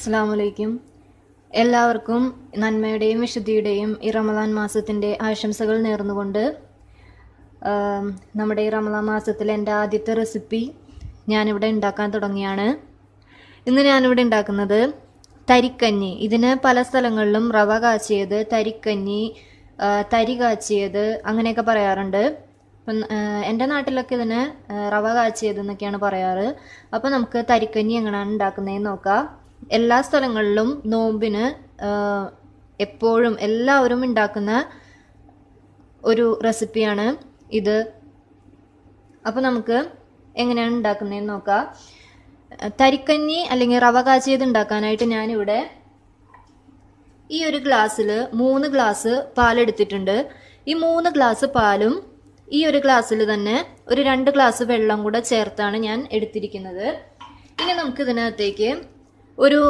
അസ്സാമലൈക്കും എല്ലാവർക്കും നന്മയുടെയും വിശുദ്ധിയുടെയും ഈ റമദാൻ മാസത്തിന്റെ ആശംസകൾ നേർന്നുകൊണ്ട് നമ്മുടെ ഈ റമദാൻ മാസത്തിലെ എന്റെ ആദ്യത്തെ റെസിപ്പി ഞാനിവിടെ ഉണ്ടാക്കാൻ തുടങ്ങിയാണ്. ഇന്ന് ഞാനിവിടെ ഉണ്ടാക്കുന്നത് തരിക്കഞ്ഞി. ഇതിന് പല സ്ഥലങ്ങളിലും റവ കാച്ചിയത് തരിക്കഞ്ഞി തരി കാച്ചിയത് അങ്ങനെയൊക്കെ പറയാറുണ്ട്. എന്റെ നാട്ടിലൊക്കെ ഇതിന് റവ കാച്ചിയത് എന്നൊക്കെയാണ് പറയാറ്. അപ്പോൾ നമുക്ക് തരിക്കഞ്ഞി എങ്ങനെയാണ് ഉണ്ടാക്കുന്നതെന്ന് നോക്കാം. എല്ലാ സ്ഥലങ്ങളിലും നോമ്പിന് എപ്പോഴും എല്ലാവരും ഉണ്ടാക്കുന്ന ഒരു റെസിപ്പിയാണ് ഇത്. അപ്പോൾ നമുക്ക് എങ്ങനെയാണ് ഉണ്ടാക്കുന്നതെന്ന് നോക്കാം. തരിക്കഞ്ഞി അല്ലെങ്കിൽ റവ കാച്ചിയത് ഉണ്ടാക്കാനായിട്ട് ഞാനിവിടെ ഈ ഒരു ഗ്ലാസ്സിൽ മൂന്ന് ഗ്ലാസ് പാലെടുത്തിട്ടുണ്ട്. ഈ മൂന്ന് ഗ്ലാസ് പാലും ഈ ഒരു ഗ്ലാസ്സിൽ തന്നെ ഒരു രണ്ട് ഗ്ലാസ് വെള്ളം കൂടെ ചേർത്താണ് ഞാൻ എടുത്തിരിക്കുന്നത്. ഇനി നമുക്ക് ഇതിനകത്തേക്ക് ഒരു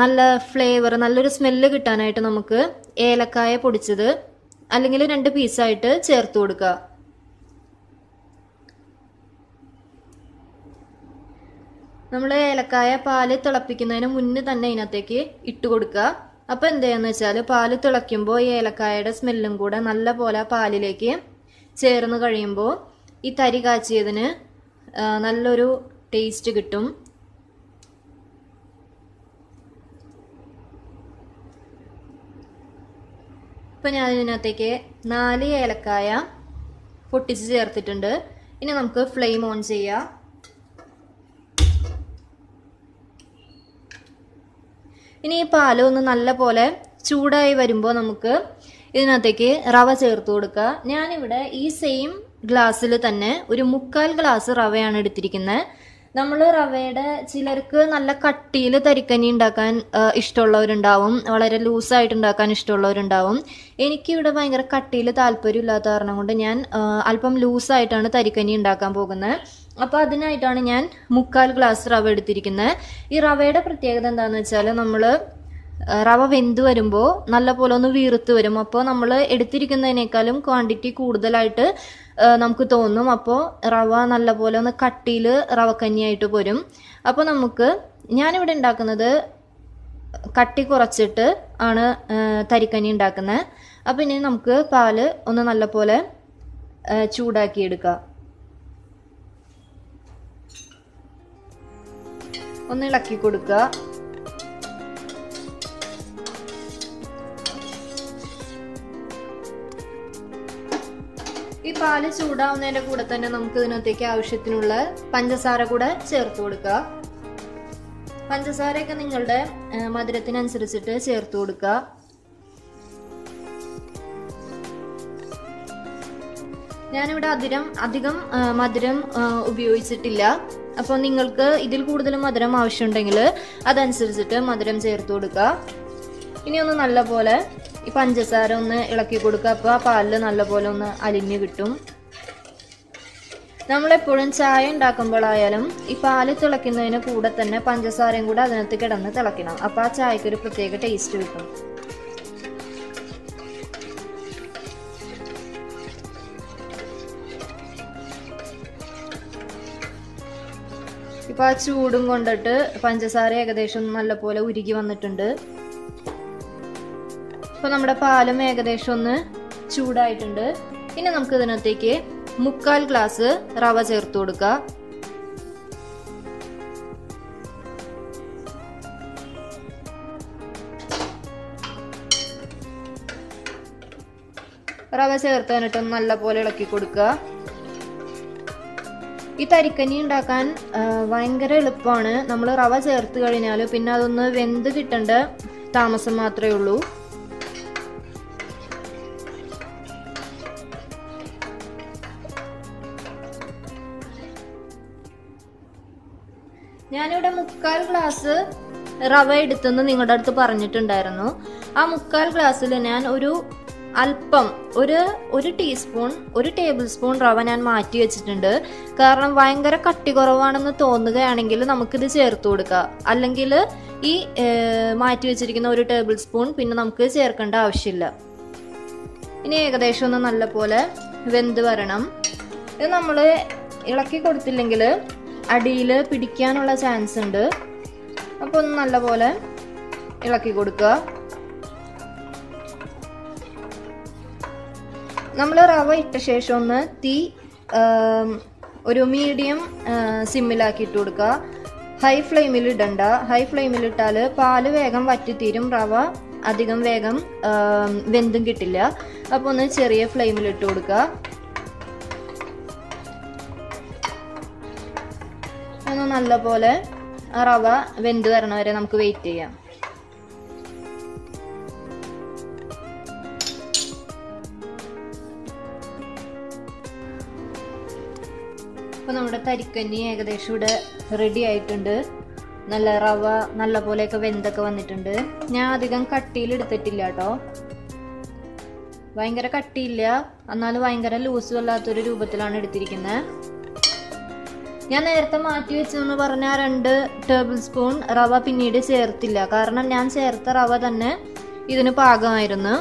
നല്ല ഫ്ലേവർ നല്ലൊരു സ്മെല്ല് കിട്ടാനായിട്ട് നമുക്ക് ഏലക്കായ പൊടിച്ചത് അല്ലെങ്കിൽ രണ്ട് പീസായിട്ട് ചേർത്ത് കൊടുക്കുക. നമ്മൾ ഏലക്കായ പാൽ തിളപ്പിക്കുന്നതിന് മുന്നേ തന്നെ ഇതിനകത്തേക്ക് ഇട്ട് കൊടുക്കുക. അപ്പോൾ എന്ത് വെച്ചാൽ പാൽ തിളയ്ക്കുമ്പോൾ ഈ ഏലക്കായയുടെ സ്മെല്ലും കൂടെ നല്ല പോലെ പാലിലേക്ക് ചേർന്ന് കഴിയുമ്പോൾ ഈ തരി കാച്ചിയതിന് നല്ലൊരു ടേസ്റ്റ് കിട്ടും. ഇപ്പം ഞാൻ ഇതിനകത്തേക്ക് നാല് ഏലക്കായ പൊട്ടിച്ച് ചേർത്തിട്ടുണ്ട്. ഇനി നമുക്ക് ഫ്ലെയിം ഓൺ ചെയ്യാം. ഇനി ഈ പാൽ ഒന്ന് നല്ല പോലെ ചൂടായി വരുമ്പോൾ നമുക്ക് ഇതിനകത്തേക്ക് റവ ചേർത്ത് കൊടുക്കുക. ഞാനിവിടെ ഈ സെയിം ഗ്ലാസ്സിൽ തന്നെ ഒരു മുക്കാൽ ഗ്ലാസ് റവയാണ് എടുത്തിരിക്കുന്നത് നമ്മൾ റവയുടെ ചിലർക്ക് നല്ല കട്ടിയിൽ തരിക്കഞ്ഞി ഉണ്ടാക്കാൻ ഇഷ്ടമുള്ളവരുണ്ടാവും. വളരെ ലൂസായിട്ട് ഉണ്ടാക്കാൻ ഇഷ്ടമുള്ളവരുണ്ടാവും. എനിക്കിവിടെ ഭയങ്കര കട്ടിയിൽ താല്പര്യമില്ലാത്ത കാരണം കൊണ്ട് ഞാൻ അല്പം ലൂസായിട്ടാണ് തരിക്കഞ്ഞി ഉണ്ടാക്കാൻ പോകുന്നത്. അപ്പോൾ അതിനായിട്ടാണ് ഞാൻ മുക്കാൽ ഗ്ലാസ് റവ എടുത്തിരിക്കുന്നത്. ഈ റവയുടെ പ്രത്യേകത എന്താണെന്ന് വെച്ചാൽ നമ്മൾ റവ വെന്ത് വരുമ്പോൾ നല്ല പോലെ ഒന്ന് വീർത്ത് വരും. അപ്പോൾ നമ്മൾ എടുത്തിരിക്കുന്നതിനേക്കാളും ക്വാണ്ടിറ്റി കൂടുതലായിട്ട് നമുക്ക് തോന്നും. അപ്പോൾ റവ നല്ല പോലെ ഒന്ന് കട്ടിയിൽ റവക്കഞ്ഞിയായിട്ട് പോരും. അപ്പോൾ നമുക്ക് ഞാനിവിടെ ഉണ്ടാക്കുന്നത് കട്ടി കുറച്ചിട്ട് ആണ് തരിക്കഞ്ഞി ഉണ്ടാക്കുന്നത് അപ്പോൾ ഇനി നമുക്ക് പാൽ ഒന്ന് നല്ല പോലെ ആ, ചൂടാക്കിയെടുക്കാം. ഒന്ന് ഇളക്കി കൊടുക്കുക. പാൽ ചൂടാവുന്നതിന്റെ കൂടെ തന്നെ നമുക്ക് ഇതിനകത്തേക്ക് ആവശ്യത്തിനുള്ള പഞ്ചസാര കൂടെ ചേർത്ത് കൊടുക്കുക. പഞ്ചസാരയൊക്കെ നിങ്ങളുടെ മധുരത്തിനനുസരിച്ചിട്ട് ചേർത്ത് കൊടുക്കുക. ഞാനിവിടെ അധികം അധികം മധുരം ഉപയോഗിച്ചിട്ടില്ല. അപ്പോൾ നിങ്ങൾക്ക് ഇതിൽ കൂടുതൽ മധുരം ആവശ്യമുണ്ടെങ്കിൽ അതനുസരിച്ചിട്ട് മധുരം ചേർത്ത് കൊടുക്കുക. ഇനി ഒന്ന് നല്ല പോലെ ഈ പഞ്ചസാര ഒന്ന് ഇളക്കി കൊടുക്കുക. അപ്പോൾ ആ പാലിൽ നല്ലപോലെ ഒന്ന് അലിഞ്ഞ് കിട്ടും. നമ്മളെപ്പോഴും ചായ ഉണ്ടാക്കുമ്പോഴായാലും ഈ പാൽ തിളയ്ക്കുന്നതിന് കൂടെ തന്നെ പഞ്ചസാരയും കൂടെ അതിനകത്ത് കിടന്ന് തിളയ്ക്കണം. അപ്പോൾ ആ ചായക്ക് ഒരു പ്രത്യേക ടേസ്റ്റ് കിട്ടും. ഇപ്പോൾ ആ ചൂടും കൊണ്ടിട്ട് പഞ്ചസാര ഏകദേശം നല്ലപോലെ ഉരുകി വന്നിട്ടുണ്ട്. ഇപ്പൊ നമ്മുടെ പാലും ഏകദേശം ഒന്ന് ചൂടായിട്ടുണ്ട്. ഇനി നമുക്ക് ഇതിനകത്തേക്ക് മുക്കാൽ ഗ്ലാസ് റവ ചേർത്ത് കൊടുക്കുക റവ ചേർത്ത് കഴിഞ്ഞിട്ട് നല്ല പോലെ ഇളക്കി കൊടുക്കുക ഈ തരിക്കഞ്ഞി ഉണ്ടാക്കാൻ ഭയങ്കര എളുപ്പമാണ്. നമ്മൾ റവ ചേർത്ത് കഴിഞ്ഞാൽ പിന്നെ അതൊന്ന് വെന്ത് കിട്ടേണ്ട താമസം മാത്രമേ ഉള്ളൂ. ഞാനിവിടെ മുക്കാൽ ഗ്ലാസ് റവ എടുത്തെന്ന് നിങ്ങളുടെ അടുത്ത് പറഞ്ഞിട്ടുണ്ടായിരുന്നു. ആ മുക്കാൽ ഗ്ലാസ്സിൽ ഞാൻ ഒരു അല്പം ഒരു ഒരു ടീസ്പൂൺ ഒരു ടേബിൾ സ്പൂൺ റവ ഞാൻ മാറ്റി വെച്ചിട്ടുണ്ട്. കാരണം ഭയങ്കര കട്ടി കുറവാണെന്ന് തോന്നുകയാണെങ്കിൽ നമുക്കിത് ചേർത്ത് കൊടുക്കുക അല്ലെങ്കിൽ ഈ മാറ്റി വെച്ചിരിക്കുന്ന ഒരു ടേബിൾ സ്പൂൺ പിന്നെ നമുക്ക് ചേർക്കേണ്ട ആവശ്യമില്ല. ഇനി ഏകദേശം ഒന്ന് നല്ല പോലെ വെന്ത് വരണം. ഇത് നമ്മൾ ഇളക്കി കൊടുത്തില്ലെങ്കിൽ അടിയിൽ പിടിക്കാനുള്ള ചാൻസ് ഉണ്ട്. അപ്പോൾ ഒന്ന് നല്ലപോലെ ഇളക്കി കൊടുക്കുക. നമ്മൾ റവ ഇട്ട ശേഷം ഒന്ന് തീ ഒരു മീഡിയം സിമ്മിലാക്കി ഇട്ട് കൊടുക്കുക. ഹൈ ഫ്ലെയിമിൽ ഇടണ്ട. ഹൈ ഫ്ലെയിമിൽ ഇട്ടാൽ പാൽ വേഗം വറ്റിത്തീരും. റവ അധികം വേഗം വെന്തും കിട്ടില്ല. അപ്പോൾ ഒന്ന് ചെറിയ ഫ്ലെയിമിൽ ഇട്ട് കൊടുക്കുക. ഒന്ന് നല്ലപോലെ റവ വെന്ത് വരണ വരെ നമുക്ക് വെയിറ്റ് ചെയ്യാം. അപ്പോൾ നമ്മുടെ തരിക്കഞ്ഞി ഏകദേശം ഇവിടെ റെഡി ആയിട്ടുണ്ട്. നല്ല റവ നല്ല പോലെയൊക്കെ വെന്തൊക്കെ വന്നിട്ടുണ്ട്. ഞാൻ അധികം കട്ടിയിൽ എടുത്തിട്ടില്ല കേട്ടോ. ഭയങ്കര കട്ടിയില്ല. എന്നാലും ഭയങ്കര ലൂസും അല്ലാത്തൊരു രൂപത്തിലാണ് എടുത്തിരിക്കുന്നത് ഞാൻ നേരത്തെ മാറ്റി വെച്ചെന്ന് പറഞ്ഞ രണ്ട് ടേബിൾ സ്പൂൺ റവ പിന്നീട് ചേർത്തില്ല. കാരണം ഞാൻ ചേർത്ത റവ തന്നെ ഇതിന് പാകമായിരുന്നു.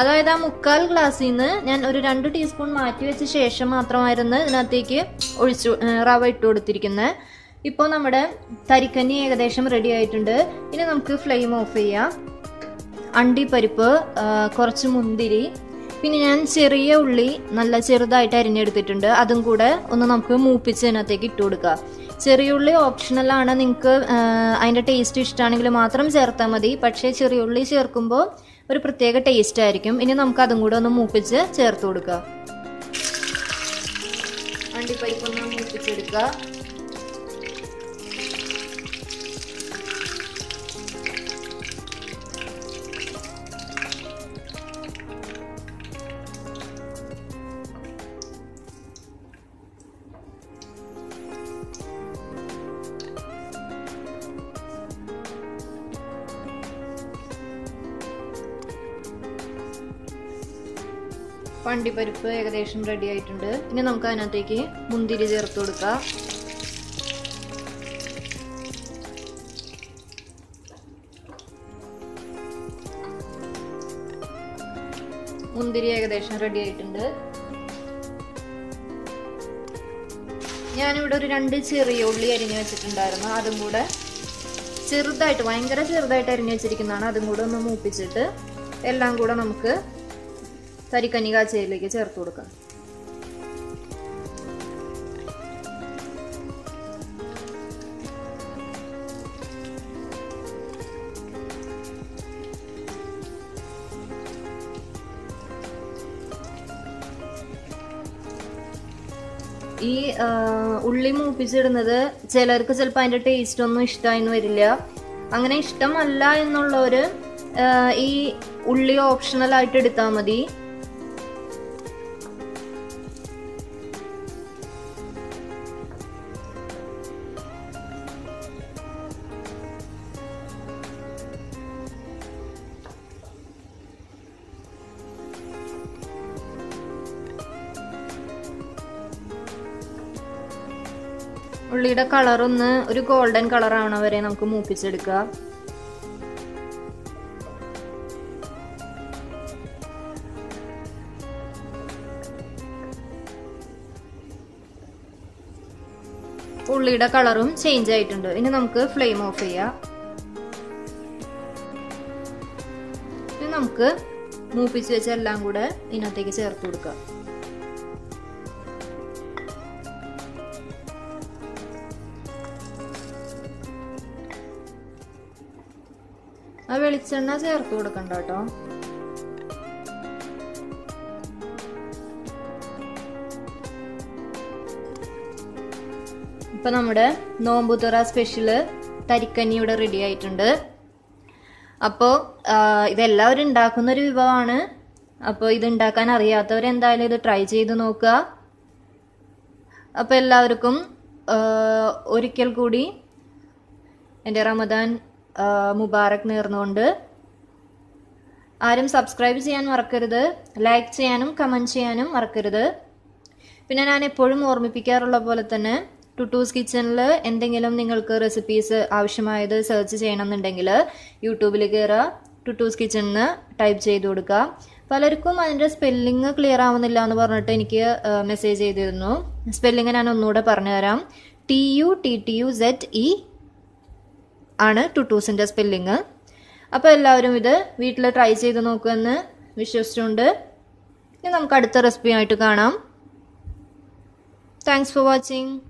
അതായത് ആ മുക്കാൽ ഗ്ലാസ്സിൽ നിന്ന് ഞാൻ ഒരു രണ്ട് ടീസ്പൂൺ മാറ്റി വെച്ച ശേഷം മാത്രമായിരുന്നു ഇതിനകത്തേക്ക് ഒഴിച്ചു റവ ഇട്ട് കൊടുത്തിരിക്കുന്നത് ഇപ്പോൾ നമ്മുടെ തരിക്കഞ്ഞി ഏകദേശം റെഡി ആയിട്ടുണ്ട്. ഇനി നമുക്ക് ഫ്ലെയിം ഓഫ് ചെയ്യാം. അണ്ടിപ്പരിപ്പ് കുറച്ച് മുന്തിരി പിന്നെ ഞാൻ ചെറിയ ഉള്ളി നല്ല ചെറുതായിട്ട് അരിഞ്ഞെടുത്തിട്ടുണ്ട്. അതും കൂടെ ഒന്ന് നമുക്ക് മൂപ്പിച്ച് അതിനകത്തേക്ക് ഇട്ട് കൊടുക്കുക ചെറിയ ഉള്ളി ഓപ്ഷണൽ ആണ്. നിങ്ങൾക്ക് അതിന്റെ ടേസ്റ്റ് ഇഷ്ടമാണെങ്കിൽ മാത്രം ചേർത്താൽ മതി. പക്ഷേ ചെറിയ ഉള്ളി ചേർക്കുമ്പോൾ ഒരു പ്രത്യേക ടേസ്റ്റ് ആയിരിക്കും. ഇനി നമുക്ക് അതും കൂടെ ഒന്ന് മൂപ്പിച്ച് ചേർത്ത് കൊടുക്കുക അണ്ടിപ്പരിപ്പ് ഒന്ന് മൂപ്പിച്ചെടുക്കുക പണ്ടിപ്പരിപ്പ് ഏകദേശം റെഡി ആയിട്ടുണ്ട്. ഇനി നമുക്ക് അതിനകത്തേക്ക് മുന്തിരി ചേർത്ത് കൊടുക്കാം. മുന്തിരി ഏകദേശം റെഡി ആയിട്ടുണ്ട്. ഞാനിവിടെ ഒരു രണ്ട് ചെറിയ ഉള്ളി അരിഞ്ഞു വെച്ചിട്ടുണ്ടായിരുന്നു. അതും കൂടെ ചെറുതായിട്ട് ഭയങ്കര ചെറുതായിട്ട് അരിഞ്ഞു വെച്ചിരിക്കുന്നതാണ്. അതും കൂടെ ഒന്ന് മൂപ്പിച്ചിട്ട് എല്ലാം കൂടെ നമുക്ക് തരിക്കഞ്ഞി കാച്ചയിലേക്ക് ചേർത്ത് കൊടുക്കാം ഈ ഉള്ളി മൂപ്പിച്ചിടുന്നത് ചിലർക്ക് ചിലപ്പോൾ അതിന്റെ ടേസ്റ്റ് ഒന്നും ഇഷ്ടമായിന്ന് വരില്ല. അങ്ങനെ ഇഷ്ടമല്ല എന്നുള്ളവർ ഈ ഉള്ളി ഓപ്ഷണൽ ആയിട്ട് എടുത്താൽ മതി. ഉള്ളിയുടെ കളർ ഒന്ന് ഒരു ഗോൾഡൻ കളർ ആവണ വരെ നമുക്ക് മൂപ്പിച്ചെടുക്കുക. ഉള്ളിയുടെ കളറും ചേഞ്ച് ആയിട്ടുണ്ട്. ഇനി നമുക്ക് ഫ്ലെയിം ഓഫ് ചെയ്യാം. ഇനി നമുക്ക് മൂപ്പിച്ച് വെച്ച എല്ലാം കൂടെ ഇതിനകത്തേക്ക് ചേർത്ത് കൊടുക്കാം. വെളിച്ചെണ്ണ ചേർത്ത് കൊടുക്കണ്ട കേട്ടോ. ഇപ്പൊ നമ്മുടെ നോമ്പുതുറ സ്പെഷ്യൽ തരിക്കഞ്ഞി ഇവിടെ റെഡി ആയിട്ടുണ്ട്. അപ്പോൾ ഇതെല്ലാവരും ഉണ്ടാക്കുന്ന ഒരു വിഭവമാണ്. അപ്പോൾ ഇത് ഉണ്ടാക്കാൻ അറിയാത്തവർ എന്തായാലും ഇത് ട്രൈ ചെയ്ത് നോക്കുക. അപ്പോൾ എല്ലാവർക്കും ഒരിക്കൽ കൂടി എന്റെ റമദാൻ മുബാറക് നേർന്നുകൊണ്ട്. ആരും സബ്സ്ക്രൈബ് ചെയ്യാൻ മറക്കരുത്. ലൈക്ക് ചെയ്യാനും കമന്റ് ചെയ്യാനും മറക്കരുത്. പിന്നെ ഞാൻ എപ്പോഴും ഓർമ്മിപ്പിക്കാറുള്ള പോലെ തന്നെ ടുട്ടൂസ് കിച്ചണിൽ എന്തെങ്കിലും നിങ്ങൾക്ക് റെസിപ്പീസ് ആവശ്യമായത് സെർച്ച് ചെയ്യണമെന്നുണ്ടെങ്കിൽ യൂട്യൂബിൽ കയറുക ടുട്ടൂസ് കിച്ചണിന് ടൈപ്പ് ചെയ്ത് കൊടുക്കുക പലർക്കും അതിന്റെ സ്പെല്ലിങ് ക്ലിയർ ആവുന്നില്ല എന്ന് പറഞ്ഞിട്ട് എനിക്ക് മെസ്സേജ് ചെയ്തിരുന്നു. സ്പെല്ലിങ് ഞാൻ ഒന്നുകൂടെ പറഞ്ഞുതരാം. T U T T U Z E ആണ് ടുട്ടൂസിന്റെ സ്പെല്ലിങ് അപ്പോൾ എല്ലാവരും ഇത് വീട്ടിൽ ട്രൈ ചെയ്ത് നോക്കുമെന്ന് വിശ്വസിച്ചുകൊണ്ട് ഇനി നമുക്ക് അടുത്ത റെസിപ്പിയായിട്ട് കാണാം. Thanks for watching